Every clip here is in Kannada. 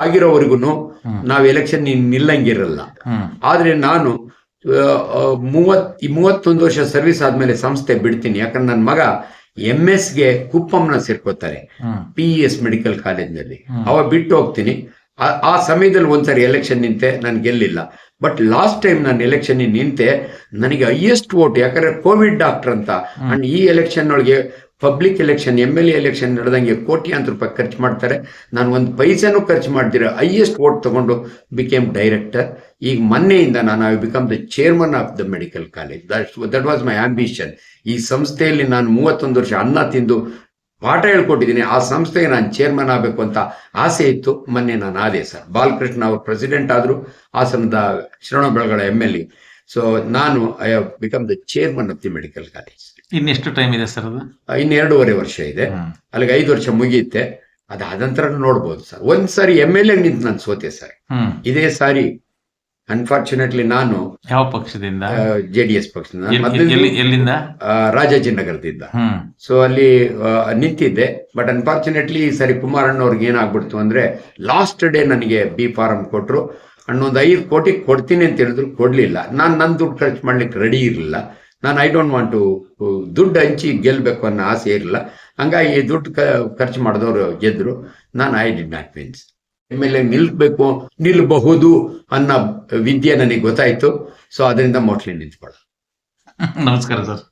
ಆಗಿರೋವರೆಗೂ. ನಾವು ಎಲೆಕ್ಷನ್ ನಿಲ್ಲಂಗಿರಲ್ಲ. ಆದ್ರೆ ನಾನು ಮೂವತ್ ಮೂವತ್ತೊಂದು ವರ್ಷ ಸರ್ವಿಸ್ ಆದ್ಮೇಲೆ ಸಂಸ್ಥೆ ಬಿಡ್ತೀನಿ. ಯಾಕಂದ್ರೆ ನನ್ನ ಮಗ ಎಂ ಗೆ ಕುಪ್ಪಂನ ಸೇರ್ಕೋತಾರೆ. ಪಿಎಸ್ ಪಿ ಎಸ್ ಮೆಡಿಕಲ್ ಕಾಲೇಜ್ನಲ್ಲಿ ನಲ್ಲಿ. ಅವ ಬಿಟ್ಟು ಹೋಗ್ತೀನಿ. ಆ- ಆ ಸಮಯದಲ್ಲಿ ಒಂದ್ಸರಿ ಎಲೆಕ್ಷನ್ ನಿಂತೆ ನಾನು ಗೆಲ್ಲಿಲ್ಲ. ಬಟ್ ಲಾಸ್ಟ್ ಟೈಮ್ ನಾನು ಎಲೆಕ್ಷನ್ ನಿಂತೆ ನನಗೆ ಹೈಯೆಸ್ಟ್ ವೋಟ್ ಯಾಕಂದ್ರೆ ಕೋವಿಡ್ ಡಾಕ್ಟರ್ ಅಂತ. ಅಂಡ್ ಈ ಎಲೆಕ್ಷನ್ ಒಳಗೆ public election M L A election ನಡೆದಂಗೆ ಕೋಟ್ಯಾಂತರ ರೂಪಾಯಿ ಖರ್ಚು ಮಾಡ್ತಾರೆ. ನಾನು ಒಂದು ಪೈಸೆನೂ ಖರ್ಚು ಮಾಡ್ತೀರಾ ಹೈಯೆಸ್ಟ್ ವೋಟ್ ತಗೊಂಡು ಬಿಕೇಮ್ ಡೈರೆಕ್ಟರ್ ಈಗ ಮೊನ್ನೆಯಿಂದ ನಾನು I become the chairman of the medical college that that was my ambition ಈ ಸಂಸ್ಥೆಯಲ್ಲಿ ನಾನು ಮೂವತ್ತೊಂದು ವರ್ಷ ಅನ್ನ ತಿಂದು ಪಾಠ ಹೇಳ್ಕೊಟ್ಟಿದ್ದೀನಿ. ಆ ಸಂಸ್ಥೆಗೆ ನಾನು ಚೇರ್ಮನ್ ಆಗಬೇಕು ಅಂತ ಆಸೆ ಇತ್ತು. ಮೊನ್ನೆ ನಾನು ಆದೆ ಸರ್ ಬಾಲಕೃಷ್ಣ ಅವರು ಪ್ರೆಸಿಡೆಂಟ್ ಆದರು, ಹಾಸನದ Shravana Belagola M L A so ನಾನು I have become the chairman of the medical college ಇನ್ನೆಷ್ಟು ಟೈಮ್ ಇದೆ ಸರ್ ಅದು? ಇನ್ನು ಎರಡೂವರೆ ವರ್ಷ ಇದೆ. ಅಲ್ಲಿಗೆ ಐದು ವರ್ಷ ಮುಗಿಯುತ್ತೆ. ಅದಾದ ನಂತರ ನೋಡ್ಬೋದು ಸರ್ ಒಂದ್ ಸಾರಿ ಎಂ ಎಲ್ ಎ ನಿಂತು ನಾನು ಸೋತೆ ಸರ್ ಇದೇ ಸಾರಿ ಅನ್ಫಾರ್ಚುನೇಟ್ಲಿ ನಾನು ಯಾವ ಪಕ್ಷದಿಂದ? ಜೆ ಡಿ ಎಸ್ ಪಕ್ಷದಿಂದ. ರಾಜಾಜಿನಗರದಿಂದ ಸೊ ಅಲ್ಲಿ ನಿಂತಿದ್ದೆ. ಬಟ್ ಅನ್ಫಾರ್ಚುನೇಟ್ಲಿ ಈ ಕುಮಾರಣ್ಣ ಅವ್ರಿಗೆ ಏನಾಗ್ಬಿಡ್ತು ಅಂದ್ರೆ ಲಾಸ್ಟ್ ಡೇ ನನಗೆ ಬಿ ಫಾರಂ ಕೊಟ್ಟರು ಅನ್ನೊಂದು ಐದು ಕೋಟಿ ಕೊಡ್ತೀನಿ ಅಂತ ಹೇಳಿದ್ರು ಕೊಡ್ಲಿಲ್ಲ. ನಾನು ನನ್ನ ದುಡ್ಡು ಖರ್ಚು ಮಾಡ್ಲಿಕ್ಕೆ ರೆಡಿ ಇರಲಿಲ್ಲ. ನಾನು ಐ ಡೋಂಟ್ ವಾಂಟ್ ಟು ದುಡ್ಡು ಹಂಚಿ ಗೆಲ್ಬೇಕು ಅನ್ನೋ ಆಸೆ ಇರಲಿಲ್ಲ. ಹಂಗಾಗಿ ದುಡ್ಡು ಖರ್ಚು ಮಾಡಿದವರು ಗೆದ್ರು. ನಾನು ಐ ಡಿಡ್ ನಾಟ್ ಮೀನ್ಸ್ ಆಮೇಲೆ ನಿಲ್ಬೇಕು ನಿಲ್ಬಹುದು ಅನ್ನೋ ವಿದ್ಯೆ ನನಗೆ ಗೊತ್ತಾಯ್ತು. ಸೊ ಅದರಿಂದ ಮೋಟ್ಲಿ ನಿಂತ್ಕೊಳ್ಳ ನಮಸ್ಕಾರ ಸರ್.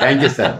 Thank you sir